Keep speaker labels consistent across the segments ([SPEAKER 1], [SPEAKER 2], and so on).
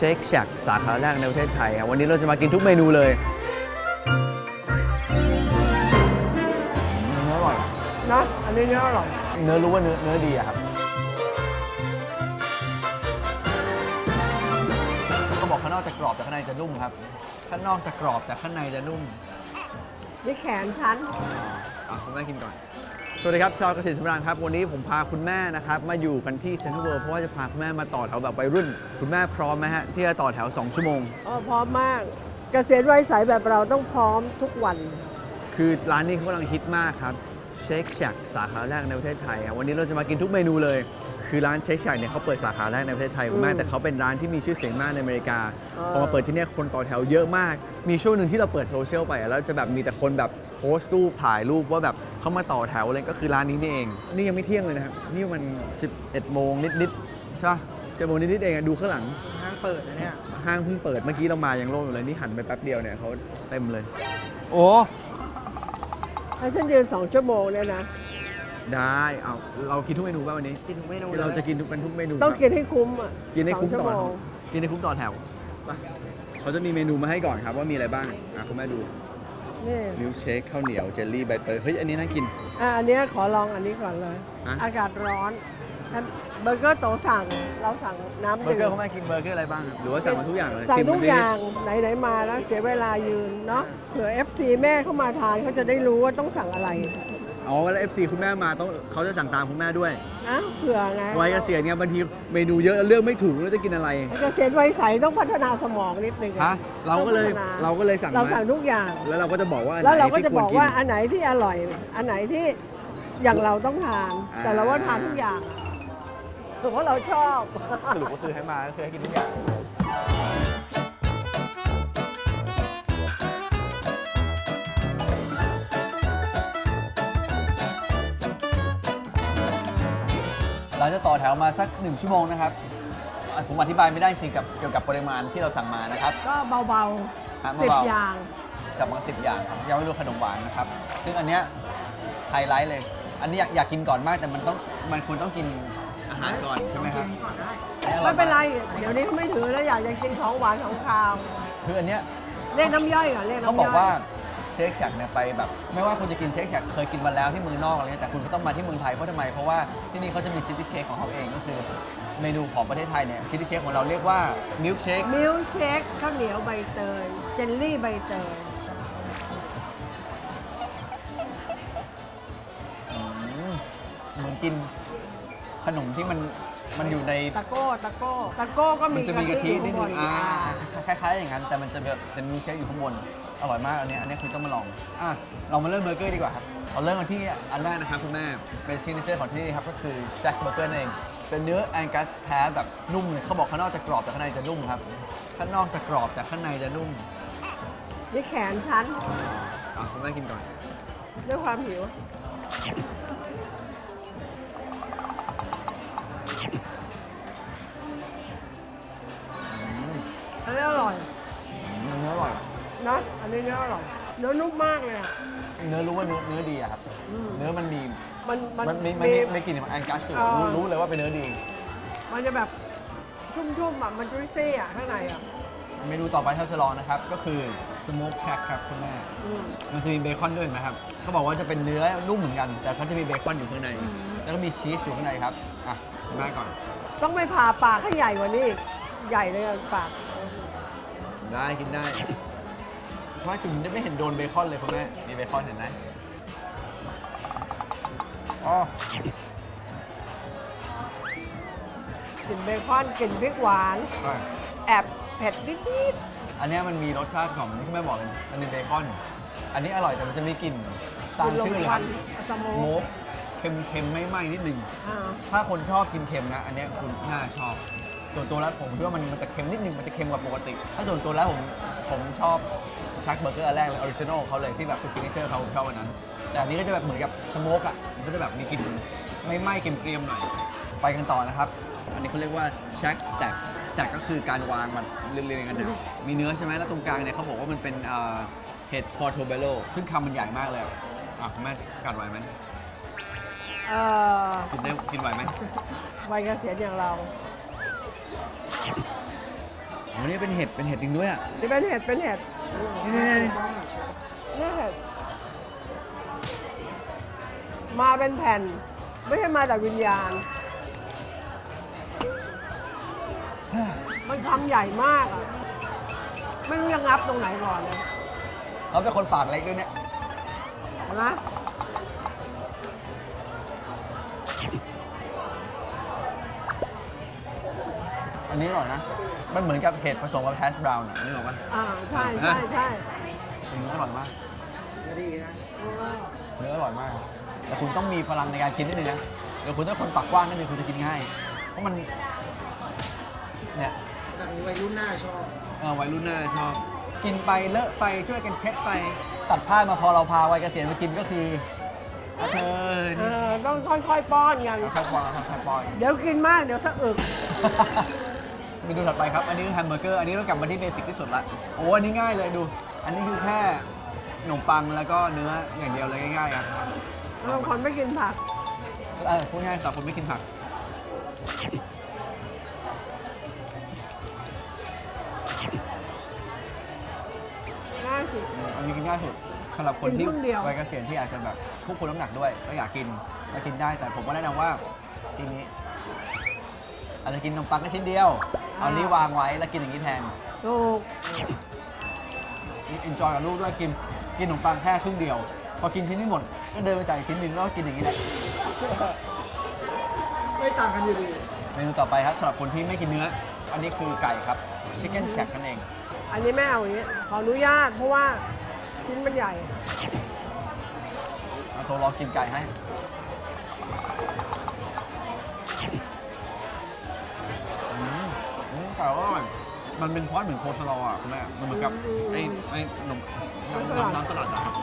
[SPEAKER 1] คแช c กสาขาแรกในประเทศไทยครับวันนี้เราจะมากินทุกเมนูเลยเนื้ออร่อย
[SPEAKER 2] นะอันนี้เนื้ออร่อย
[SPEAKER 1] เนื้อรู้ว่าเนื้อเนื้อดีอะครับเขาบอกข้างนอกจะกรอบแต่ข้างในจะนุ่มครับข้างนอกจะกรอบแต่ข้างในจะนุ่ม
[SPEAKER 2] นี่แขนฉัน
[SPEAKER 1] อะคุณแม่กินก่อน สวัสดีครับชาวเกษตรสำราญครับ วันนี้ผมพาคุณแม่นะครับ มาอยู่กันที่เซ็นทรัลเวิลด์เพราะว่าจะพาคุณแม่มาต่อแถวแบบวัยรุ่น คุณแม่พร้อมไหมฮะที่จะต่อแถว 2 ชั่วโมง
[SPEAKER 2] อ๋อพร้อมมากเกษตรไวยใสแบบเราต้องพร้อมทุกวัน
[SPEAKER 1] คือร้านนี้เขากำลังฮิตมากครับเชคแช c กสาขาแรกในประเทศไทยครับวันนี้เราจะมากินทุกเมนูเลย คือร้านเชคแช c กเนี่ยเขาเปิดสาขาแรกในประเทศไทยคุณแม่
[SPEAKER 2] อืม
[SPEAKER 1] แต่เขาเป็นร้านที่มีชื่อเสียงมากในอเมริกา
[SPEAKER 2] อ๋อ
[SPEAKER 1] พอมาเปิดที่เนี่ยคนต่อแถวเยอะมาก มีช่วงหนึ่งที่เราเปิดโซเชียลไปอะแล้วจะแบบมีแต่คนแบบโพสต์รูปถ่ายรูปว่าแบบเขามาต่อแถวอะไรก็คือร้านนี้นี่เอง นี่ยังไม่เที่ยงเลยนะครับนี่มัน 11 โมงนิดๆใช่ปะเจ็ดโมงนิดๆเองอะดูข้างหลัง
[SPEAKER 2] ห้างเปิดนะเนี่ย
[SPEAKER 1] ห้างเพิ่งเปิดเมื่อกี้เรามายังโล่งอยู่เลยนี่หันไปแป๊บเดียวเนี่ยเขาเต็มเลย
[SPEAKER 3] โอ้
[SPEAKER 2] ถ้าฉันยืนสองชั่วโมงเนี่ยนะ
[SPEAKER 1] ได้เอาเรากินทุกเมนูป่ะวันนี้
[SPEAKER 3] กินทุกเมนู
[SPEAKER 1] เรา
[SPEAKER 3] เลย
[SPEAKER 1] จะกินทุกกันทุกเมนู
[SPEAKER 2] ต้อง
[SPEAKER 1] ครับ
[SPEAKER 2] กินให้คุ้มอะ
[SPEAKER 1] กินให้คุ้ม
[SPEAKER 2] สงชั่
[SPEAKER 1] ต่
[SPEAKER 2] ว
[SPEAKER 1] อ
[SPEAKER 2] โมง
[SPEAKER 1] กินให้คุ้มต่อแถวไปเขาจะมีเมนูมาให้ก่อนครับว่ามีอะไรบ้างอะคุณแม่ดู
[SPEAKER 2] นี่
[SPEAKER 1] มิลค์เชคข้าวเหนียวเจลลี่ใบเตยเฮ้ยอันนี้น่ากิน
[SPEAKER 2] อะอันเนี้ยขอลองอันนี้ก่อนเลย
[SPEAKER 1] ฮะ
[SPEAKER 2] อากาศร้อนอันเบอร์เกอร์โตสั่งเราสั่งน้ำ
[SPEAKER 1] เบอร์เกอ
[SPEAKER 2] ดื่
[SPEAKER 1] ร์
[SPEAKER 2] ม
[SPEAKER 1] เขาแม่กินเบอร์เกอร์อะไรบ้างครับหรือว่าสั่งมาทุกอย่างเลย
[SPEAKER 2] สั่ง
[SPEAKER 1] ชิม
[SPEAKER 2] ทุก
[SPEAKER 1] สิ
[SPEAKER 2] อย่างไหนๆมาแล้วเสียเวลายืนเนาะเผื่อ FC แม่เข้ามาทานเขาจะได้รู้ว่าต้องสั่งอะไร
[SPEAKER 1] อ๋อเวลาเอฟซีคุณแม่มาต้องเขาจะสั่งตามคุณแม่ด้วย
[SPEAKER 2] อะเผื่อไง
[SPEAKER 1] วัยเกษียณเนี่ยบางทีเมนูเยอะแล้วเลือกไม่ถูกแล้วจะกินอะไร
[SPEAKER 2] เกษตรไวยใสต้องพัฒนาสมองนิดนึง
[SPEAKER 1] ฮะเราก็เลย
[SPEAKER 2] ต้องพัฒน
[SPEAKER 1] เราก็เลยสั่ง
[SPEAKER 2] เรา
[SPEAKER 1] มา
[SPEAKER 2] สั่งทุกอย่าง
[SPEAKER 1] แล้วเราก็จะบอกว่าอัน
[SPEAKER 2] แล้วเรา
[SPEAKER 1] ไหน
[SPEAKER 2] ก็
[SPEAKER 1] ที่
[SPEAKER 2] จะบอก
[SPEAKER 1] ควร
[SPEAKER 2] ว่าอันไหนที่อร่อย อันไหนที่อย่างเราต้องทาน
[SPEAKER 1] อ่า
[SPEAKER 2] แต่เราว่าทานทุกอย่างเพราะเราชอบ
[SPEAKER 1] สรุปก็คือให้มาก็คือให้กินทุกอย่าง เราจะต่อแถวมาสักหนึ่งชั่วโมงนะครับอะผมอธิบายไม่ได้จริงกับเกี่ยวกับปริมาณที่เราสั่งมานะครับ
[SPEAKER 2] ก็เบา
[SPEAKER 1] ฮะ
[SPEAKER 2] ๆสิบ
[SPEAKER 1] เบาๆ
[SPEAKER 2] อย่าง
[SPEAKER 1] สั่งมาสิบอย่างครับยังไม่รวมขนมหวานนะครับ ซึ่งอันเนี้ยไฮไลท์เลย อันนี้อยากอยากกินก่อนมากแต่มันต้องมันควรต้องกินอาหารก่อนใช่ไหมครับอัอ
[SPEAKER 2] ไม่
[SPEAKER 1] อยาก
[SPEAKER 2] เป็นไร เดี๋ยวนี้เขาไม่ถือแล้วอยากจะกินของหวานของคาว
[SPEAKER 1] คืออันเนี้ย
[SPEAKER 2] เรียกน้ำย่อยก่อนเรียก
[SPEAKER 1] เขา
[SPEAKER 2] น้ำ
[SPEAKER 1] บ
[SPEAKER 2] ย่
[SPEAKER 1] อ
[SPEAKER 2] อย
[SPEAKER 1] กว่าเชคแชกเนี่ยไปแบบไม่ว่าคุณจะกินเชคแชกเคยกินมาแล้วที่เมืองนอกอะไรเงี้ยแต่คุณก็ต้องมาที่เมืองไทยเพราะทำไมเพราะว่าที่นี่เขาจะมีซิตี้เชคของเขาเองก็คือเมนูของประเทศไทยเนี่ยซิตี้เชคของเราเรียกว่ามิลค์เชค
[SPEAKER 2] มิลค์เชคข้าวเหนียวใบเตยเจลลี่ใบเตย
[SPEAKER 1] เหมือนกินขนมที่มัน มันอยู่ใน
[SPEAKER 2] ตะโก้ตะโก้ตะโก้ก็
[SPEAKER 1] มั
[SPEAKER 2] มี
[SPEAKER 1] นจะมีกะทิ
[SPEAKER 2] อยู่
[SPEAKER 1] นิดนึ
[SPEAKER 2] ข้าง
[SPEAKER 1] ง
[SPEAKER 2] บ
[SPEAKER 1] อ่าคล้ายๆอย่างนั้น แต่มันจะแบบเป็นมิลค์เชคอยู่ข้างบน อร่อยมากอันเนี้ยอันเนี้ยคือต้องมาลอง อะ เรามาเริ่มเบอร์เกอร์ดีกว่าครับ เราเริ่มกันที่อันแรกนะครับคุณแม่ เป็นซิกเนเจอร์ของที่นี่ครับก็คือแจ็คเบอร์เกอร์เอง เป็นเนื้อแองกัสแท้แบบนุ่ม เขาบอกข้างนอกจะกรอบแต่ข้างในจะนุ่มครับ ข้างนอกจะกรอบแต่ข้างในจะนุ่ม
[SPEAKER 2] นี่แขนฉัน
[SPEAKER 1] อะคุณแม่กินก่อน
[SPEAKER 2] ด้วยความหิว เนื้อนุ่มมากเลยอะ
[SPEAKER 1] เนื้อรู้ว่าเนื้อเนื้อดีอะครับ
[SPEAKER 2] อืม
[SPEAKER 1] เนื้อมันมี
[SPEAKER 2] มันมัน
[SPEAKER 1] มันมีมันมีในกลิ่นของแองกัสอยู่
[SPEAKER 2] เออ
[SPEAKER 1] รู้รู้เลยว่าเป็นเนื้อดี
[SPEAKER 2] มันจะแบบชุ่มๆอะมันจุยซี่อะข้างในอะ
[SPEAKER 1] เมนูต่อไปที่เราจะลองนะครับ ก็คือ smoke shack ครับคุณแม่
[SPEAKER 2] อืม
[SPEAKER 1] มันจะมีเบคอนด้วยนะครับ เขาบอกว่าจะเป็นเนื้อนุ่มเหมือนกัน แต่เขาจะมีเบคอนอยู่ข้างใน
[SPEAKER 2] อืม
[SPEAKER 1] แล้วก็มีชีสอยู่ข้างในครับ อะคุณแม่ก่อน
[SPEAKER 2] ต้องไม่ผ่าปากให้ใหญ่กว่านี้อีกใหญ่เลยอะปาก
[SPEAKER 1] ได้กินได้ เพราะว่าจุ่มไม่เห็นโดนเบคอนเลยคุณแม่ มีเบคอนเห็นไหมอ๋อ ก
[SPEAKER 2] ลิ่นเบคอนกลิ่นพริกหวาน
[SPEAKER 1] อะ
[SPEAKER 2] แอบเผ็ดนิด
[SPEAKER 1] อันเนี้ยมันมีรสชาติของที่แม่บอกเลยมันมีเบคอน อันนี้อร่อยแต่มันจะมีกลิ่น
[SPEAKER 2] ๆ
[SPEAKER 1] ตาม
[SPEAKER 2] ลม
[SPEAKER 1] ชื่อเลย
[SPEAKER 2] ค
[SPEAKER 1] ค
[SPEAKER 2] วั
[SPEAKER 1] รั
[SPEAKER 2] น
[SPEAKER 1] บ
[SPEAKER 2] สโม
[SPEAKER 1] สโม
[SPEAKER 2] ก
[SPEAKER 1] กเค็มเค็มไม่ไหม้นิดนึง
[SPEAKER 2] อ่า
[SPEAKER 1] ถ้าคนชอบกินเค็มนะ อันเนี้ยคุณน่าชอบ ส่วนตัวแล้วผมคิดว่ามันมันจะเค็มนิดนึงมันจะเค็มกว่าปกติ ถ้าส่วนตัวแล้วผมผมชอบ ชักเบอร์เกอร์อันแรกเลยออริจินอลเขาเลยที่แบบเป็นซิกเนเจอร์เขาผมชอบอันนั้น แต่อันนี้ก็จะแบบเหมือนกับสโมกอะมันก็จะแบบมีกลิ่นไม่ไหม้เกรียมๆหน่อย ไปกันต่อนะครับ อันนี้เขาเรียกว่าชักสแต็กสแต็กก็คือการวางมันเรียงๆกันนะมีเนื้อใช่ไหมแล้วตรงกลางเนี่ยเขาบอกว่ามันเป็นเอ่อเห็ดพอร์โทเบโลซึ่งคำมันใหญ่มากเลยอะอะคุณแม่กัดไหวไหม
[SPEAKER 2] เอ่อ
[SPEAKER 1] กินได้กินไหวไหม
[SPEAKER 2] วัยเกษียณอย่างเรา
[SPEAKER 1] อวันนี้เป็นเห็ดเป็นเห็ดจริงด้วยอะ
[SPEAKER 2] นี่เป็นเห็ดเป็นเห็ด
[SPEAKER 1] นี่นี่นี่
[SPEAKER 2] นี่เห็ดมาเป็นแผ่น ไม่ใช่มาแต่วิญญาณ มันคำใหญ่มากอะไม่รู้จะงับตรงไหนก่อนเลย
[SPEAKER 1] เราเป็นคนปากเล็กด้วยเนี่ย
[SPEAKER 2] เห็นไหม
[SPEAKER 1] อันนี้อร่อยนะ มันเหมือนกับเห็ดผสมกับแฮชบราวน์อะนึกออกปะ
[SPEAKER 2] อ่าใช่ใช่ใช่
[SPEAKER 1] เนื้ออร่อยมาก
[SPEAKER 2] เออ
[SPEAKER 1] เนื้ออร่อยมาก แต่คุณต้องมีพลังในการกินนิดนึงนะเดี๋ยวคุณต้องคนปากกว้างนิดนึงคุณจะกินง่าย เพราะมันเนี่ย
[SPEAKER 3] แบบนี้วัยรุ่นหน้าชอบ
[SPEAKER 1] เออวัยรุ่นหน้าชอบกินไปเลอะไปช่วยกันเช็ดไปตัดผ้ามาพอเราพาวัยเกษียณมากินก็คืออะเธอ
[SPEAKER 2] เออต้องค่อยๆป้อนกัน
[SPEAKER 1] นี่ค่อยๆปอยค่อยๆปอย
[SPEAKER 2] เดี๋ยวกินมากเดี๋ยวสะอึก
[SPEAKER 1] เมนูถัดไปครับ อันนี้คือแฮมเบอร์เกอร์ อันนี้เรากลับมาที่เบสิกที่สุดละ โอ้ อันนี้ง่ายเลยดู อันนี้คือแค่ขนมปังแล้วก็เนื้ออย่างเดียวเลยง่ายๆครับ
[SPEAKER 2] บางคนไม่กินผัก
[SPEAKER 1] เออพูดง่ายสำหรับคนไม่กินผัก
[SPEAKER 2] ง่ายสุด
[SPEAKER 1] อันนี้กินง่ายสุดสำหรับคนที่
[SPEAKER 2] กินครึ่งเดียว
[SPEAKER 1] วัยเกษียณที่อาจจะแบบควบคุมน้ำหนักด้วยก็อยากกินก็กินได้แต่ผมก็แนะนำว่าทีนี้ อาจจะกินขนมปังแค่ชิ้นเดียว เอานี้วางไว้แล้วกินอย่างนี้แทน
[SPEAKER 2] ถูก
[SPEAKER 1] เอนจอยกับลูกด้วยกินกินขนมปังแค่ครึ่งเดียว พอกินชิ้นนี้หมด ก็เดินไปจ่ายอีกชิ้นหนึ่งแล้วก็กินอย่างนี้แหละ
[SPEAKER 3] ไม่ต่างกันอยู่ดี
[SPEAKER 1] เมนูต่อไปครับสำหรับคนที่ไม่กินเนื้อ อันนี้คือไก่ครับชิคเก้นแชกนั่นเอง
[SPEAKER 2] อันนี้ไม่เอาอย่างนี้ขออนุญาตเพราะว่าชิ้นมันใหญ่
[SPEAKER 1] เอาตัวลองกินไก่ให้ อืมไก่อร่อยมันเป็นซอสเหมือนโคสลออะคุณแม่มันเหมือนกับไอ้ไอ้นม
[SPEAKER 2] น้ำ
[SPEAKER 1] น้ำสลัดนะครับ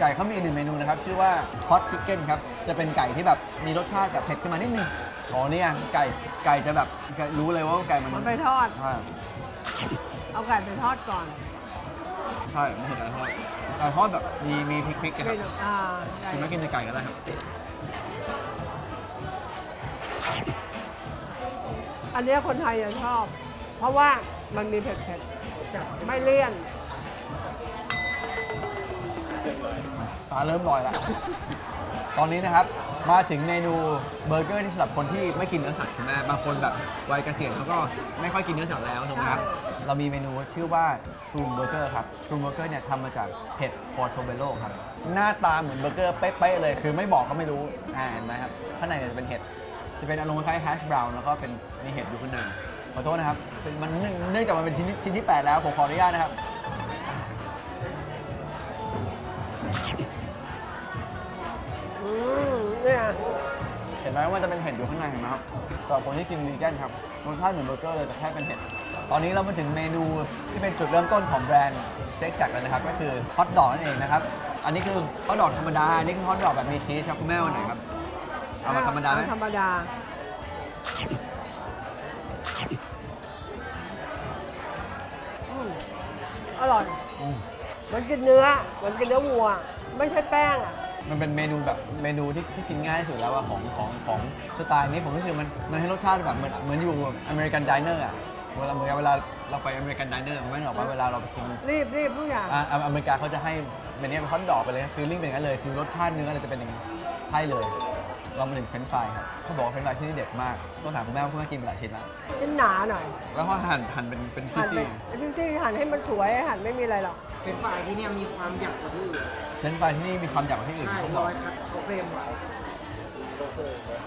[SPEAKER 1] ไก่เขามีอีกหนึ่งเมนูนะครับ ชื่อว่าฮอตชิคเก้นครับ จะเป็นไก่ที่แบบมีรสชาติแบบเผ็ดขึ้นมานิดนึงอ๋อเนี่ยไก่ไก่จะแบบไก่รู้เลยว่าไก่มัน
[SPEAKER 2] มันไปทอด
[SPEAKER 1] ใช่
[SPEAKER 2] เอาไก่ไปทอดก่อน
[SPEAKER 1] ใช่ไม่ใช่ไก่ทอดไก่ทอดแบบมีมีพริกๆอะค
[SPEAKER 2] เป็
[SPEAKER 1] รับ
[SPEAKER 2] นอ่าไก่
[SPEAKER 1] คุณไม่กินแต่ไก่ก็ได้ครับ
[SPEAKER 2] อันนี้คนไทยจะชอบ เพราะว่ามันมีเผ็ด
[SPEAKER 3] จับ
[SPEAKER 2] ๆไม่เลี่ยน
[SPEAKER 1] ตาเริ่มลอยแล้ว ตอนนี้นะครับ มาถึงเมนูเบอร์เกอร์ที่สำหรับคนที่ไม่กินเนื้อสัตว์ใช่ไหมบางคนแบบวัยเกษียณเขาก็ไม่ค่อยกินเนื้อสัตว์แล้วถูกไหมครับ เรามีเมนูชื่อว่าช r ูมเบอร์เกอร์ครับช r ูมเบอร์เกอร์เนี่ยทำมาจากเห็ดพอร์โตเบโลครับ หน้าตาเหมือนเบอร์เกอร์เป๊ะๆเลย คือไม่บอกก็ไม่รู้ อ่าเห็นไหมครับ ข้างในเนี่ยจะเป็นเห็ด จะเป็นอารมณ์คล้ายแฮชบราวน์แล้วก็เป็นมีเห็ดอยู่ข้างใน ขอโทษนะครับเป็นมันเนื่องเนื่องจากมันเป็นชิ้นที่ชิ้นที่ 8 แล้ว ผมขออนุญาตนะครับ
[SPEAKER 2] อืมเนี่ย
[SPEAKER 1] เห็นไหมว่าจะเป็นเห็ดอยู่ข้างในเห็นไหมครับสำหรับคนที่กินวีแกนครับรสชาติเหมือนเบอร์เกอร์เลยแต่แค่เป็นเห็ด ตอนนี้เรามาถึงเมนูที่เป็นจุดเริ่มต้นของแบรนด์เซ็กแซกแล้วนะครับ ก็คือฮอทดอกนั่นเองนะครับ อันนี้คือฮอทดอกธรรมดา อันนี้คือฮอทดอกแบบมีชีสครับคุณแม่วันไหนครับ เอามาธรรมดาไหม
[SPEAKER 2] เอธรรมดา อร่อย
[SPEAKER 1] อืม
[SPEAKER 2] เหมันกินเนื้อเหมันกินเนื้อวัว ไม่ใช่แป้งอะ
[SPEAKER 1] มันเป็นเมนูแบบเมนูที่ที่กินง่ายที่สุดแล้วอะของของของสไตล์นี้ผมรู้สึกมันมันให้รสชาติแบบเหมือนเหมือนอยู่อเมริกันดิเนอร์อะเวลาเหมือนกับเวลาเราไปอเมริกันดิเนอร์ไม่หรอกว่าเวลาเราไปกิน
[SPEAKER 2] รีบรีบทุกอย่าง
[SPEAKER 1] อ่าอ่าอเมริกาเขาจะให้เมนูเป็นฮอทดอกไปเลยฟีลลิ่งเป็นอย่างนั้นเลยคือรสชาติเนื้อเลยจะเป็นอย่างนี้ใช่เลย เรามาถึงเฟรนช์ฟรายครับเขาบอกว่าเฟรนช์ฟรายที่นี่เด็ดมากต้องถามคุณแม่ว่าคุณแม่กินไปหลายชิ้นแล้ว
[SPEAKER 2] ชิ้นหนาหน่อย
[SPEAKER 1] แล้วก็หั่นหั่นเป็นเป็น
[SPEAKER 2] หั่นไป
[SPEAKER 1] ซี่
[SPEAKER 2] ที่ที่หั่นให้มันสวยหั่นไม่มีอะไรหรอก
[SPEAKER 3] เป็นฝ่ายที่เนี่ยมีความหยักกว่าที่อื่น
[SPEAKER 1] ๆเฟรนช์ฟรายที่นี่มีความหยาบกว่าที่อื่น
[SPEAKER 3] ใช่
[SPEAKER 1] เขาบ
[SPEAKER 3] ร
[SPEAKER 1] อก
[SPEAKER 3] อยคัดเขาเฟรมไว้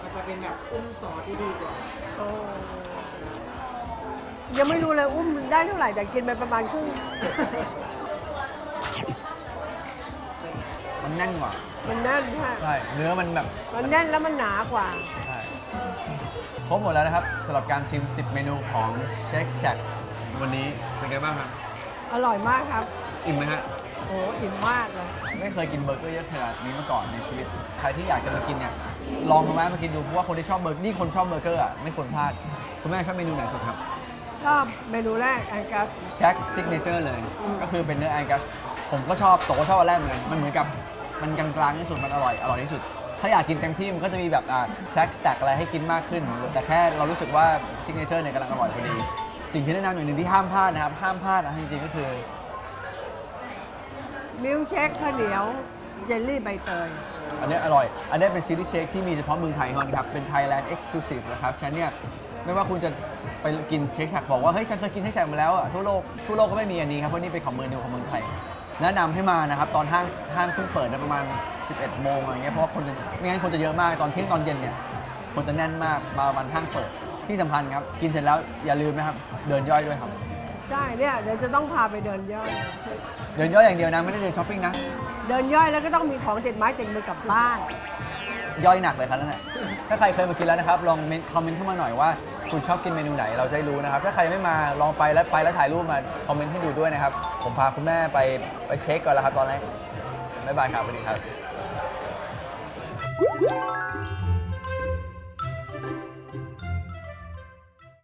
[SPEAKER 3] มันจะเป็นแบบอุ้มซอสที่ดีกว่า
[SPEAKER 2] ยังไม่รู้เลยอุ้มได้เท่าไหร่แต่กินไปประมาณครึ่ง
[SPEAKER 1] มันแน่นกว่า
[SPEAKER 2] มันแน่นใช่
[SPEAKER 1] ใช่เนื้อมันแบบ
[SPEAKER 2] มันแน่นแล้วมันหนากว่า
[SPEAKER 1] ใช่ครบหมดแล้วนะครับสำหรับการชิม 10 เมนูของเชคแชกวันนี้เป็นไงบ้างครับ
[SPEAKER 2] อร่อยมากครับ
[SPEAKER 1] อิ่มไหมฮะ
[SPEAKER 2] โอ้อิ่มมากเลย
[SPEAKER 1] ไม่เคยกินเบอร์เกอร์เยอะขนาดนี้มาก่อนในชีวิต ใครที่อยากจะมากินเนี่ยลองมาแวะมากินดูเพราะว่าคนที่ชอบเบอร์นี่คนชอบเบอร์เกอร์อะไม่ควรพลาดคุณแม่ชอบเมนูไหนสุดครับ
[SPEAKER 2] ชอบเมนูแรกแองกัส
[SPEAKER 1] แช็คซิกเนเจอร์เลย ก็คือเป็นเนื้อแองกัสผมก็ชอบโตก็ชอบอันแรกเหมือนกันมันเหมือนกับ มันกลางๆที่สุดมันอร่อยอร่อยที่สุด ถ้าอยากกินเต็มที่มันก็จะมีแบบอ่าแช็คสแต็กอะไรให้กินมากขึ้น แต่แค่เรารู้สึกว่าซิกเนเจอร์เนี่ยกำลังอร่อยพอดี สิ่งที่แนะนำอย่างหนึ่งที่ห้ามพลาดนะครับห้ามพลาดนะจริงๆก็คือ
[SPEAKER 2] มิลค์เชคข้าวเหนียวเจลลี่ใบเตย
[SPEAKER 1] อันนี้อร่อย อันนี้เป็นซีรีส์เชคที่มีเฉพาะเมืองไทยเท่านั้นครับ เป็น Thailand Exclusive นะครับ ฉะนั้นเนี่ย ไม่ว่าคุณจะไปกินเชคแชกบอกว่า เฮ้ย ฉันเคยกินเชคแชกมาแล้วอะทั่วโลก ทั่วโลกก็ไม่มีอันนี้ครับ เพราะนี่เป็นของเมืองเดียวของเมืองไทย แนะนำให้มานะครับ ตอนห้างห้างเพิ่งเปิดนะประมาณ 11 โมงอะไรเงี้ยเพราะว่าคนจะไม่งั้นคนจะเยอะมากตอนเที่ยงตอนเย็นเนี่ยคนจะแน่นมากมาวันห้างเปิดที่สำคัญครับ กินเสร็จแล้วอย่าลืมนะครับ เดินย่อยด้วยครับ
[SPEAKER 2] ใช่เนี่ยเดี๋ยวจะต้องพาไปเดินย่อย
[SPEAKER 1] เดินย่อยอย่างเดียวนะไม่ได้เดินช้อปปิ้งนะ
[SPEAKER 2] เดินย่อยแล้วก็ต้องมีของเด็ดไม้เด็ดมือกลับบ้าน
[SPEAKER 1] ย่อยหนักเลยครับนั่นแหละถ้าใครเคยมากินแล้วนะครับลองเมนคอมเมนต์เข้ามาหน่อยว่า คุณชอบกินเมนูไหนเราจะได้รู้นะครับ ถ้าใครไม่มาลองไปแล้วไปแล้วถ่ายรูปมาคอมเมนต์ให้ดูด้วยนะครับ ผมพาคุณแม่ไปไปเช็คก่อนแล้วครับตอนนี้บ๊ายบายครับสวัสดีครับ